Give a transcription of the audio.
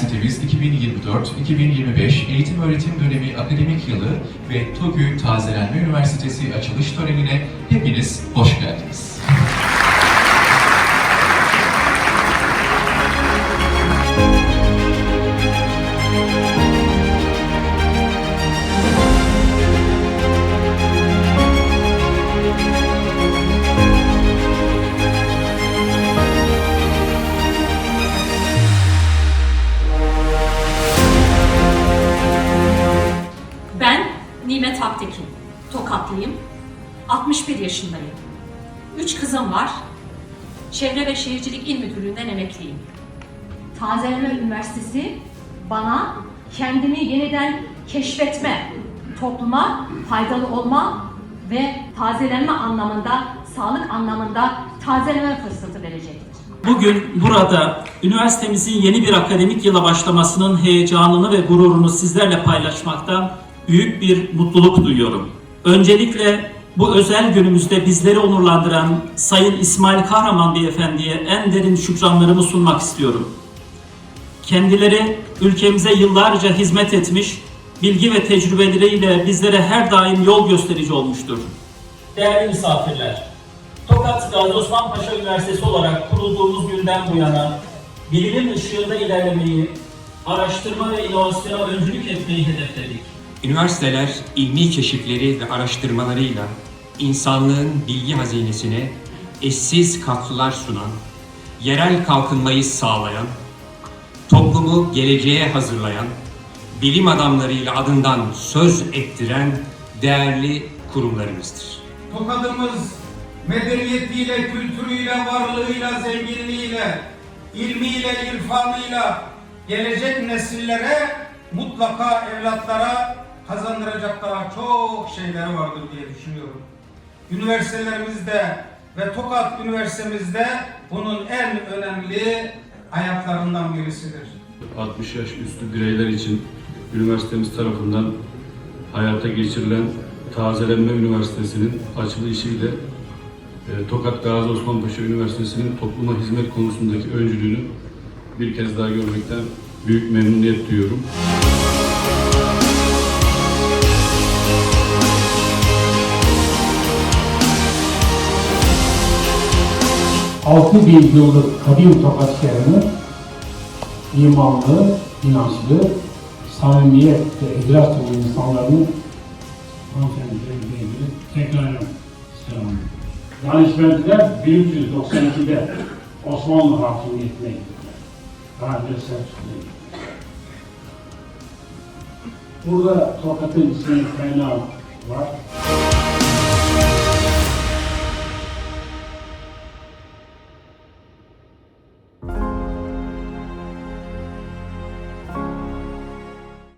Üniversitemiz 2024-2025 eğitim öğretim dönemi akademik yılı ve TOGÜ Tazelenme Üniversitesi açılış törenine hepiniz hoş geldiniz. Nimet Aktekin, Tokatlıyım. 61 yaşındayım. Üç kızım var. Çevre ve Şehircilik İl Müdürlüğü'nden emekliyim. Tazeleme Üniversitesi bana kendimi yeniden keşfetme, topluma faydalı olma ve tazelenme anlamında, sağlık anlamında tazeleme fırsatı verecektir. Bugün burada üniversitemizin yeni bir akademik yıla başlamasının heyecanını ve gururunu sizlerle paylaşmaktan büyük bir mutluluk duyuyorum. Öncelikle bu özel günümüzde bizleri onurlandıran Sayın İsmail Kahraman Beyefendi'ye en derin şükranlarımı sunmak istiyorum. Kendileri ülkemize yıllarca hizmet etmiş, bilgi ve tecrübeleriyle bizlere her daim yol gösterici olmuştur. Değerli misafirler, Tokat Gazi Osman Paşa Üniversitesi olarak kurulduğumuz günden bu yana bilimin ışığında ilerlemeyi, araştırma ve inovasyona öncülük etmeyi hedefledik. Üniversiteler ilmi keşifleri ve araştırmalarıyla insanlığın bilgi hazinesine eşsiz katkılar sunan, yerel kalkınmayı sağlayan, toplumu geleceğe hazırlayan, bilim adamlarıyla adından söz ettiren değerli kurumlarımızdır. Tokadımız medeniyetiyle, kültürüyle, varlığıyla, zenginliğiyle, ilmiyle, irfanıyla gelecek nesillere mutlaka evlatlara kazandıracak daha çok şeyleri vardır diye düşünüyorum. Üniversitelerimizde ve Tokat Üniversitemizde bunun en önemli ayaklarından birisidir. 60 yaş üstü bireyler için üniversitemiz tarafından hayata geçirilen Tazelenme Üniversitesi'nin açılışıyla e, Tokat Gazi Osman Üniversitesi'nin topluma hizmet konusundaki öncülüğünü bir kez daha görmekten büyük memnuniyet duyuyorum. Altı bin yıllık kadim Tokat şehrini imanlı, inançlı, samimiyet ve ihlas dolu insanların hanımefendilerin ilgili tekrar selam. Danışmentler 1392'de Osmanlı hakimiyetine gittiler. Daha önce Selçuklu'ya Burada Tokat'ın ismi kaynağı var.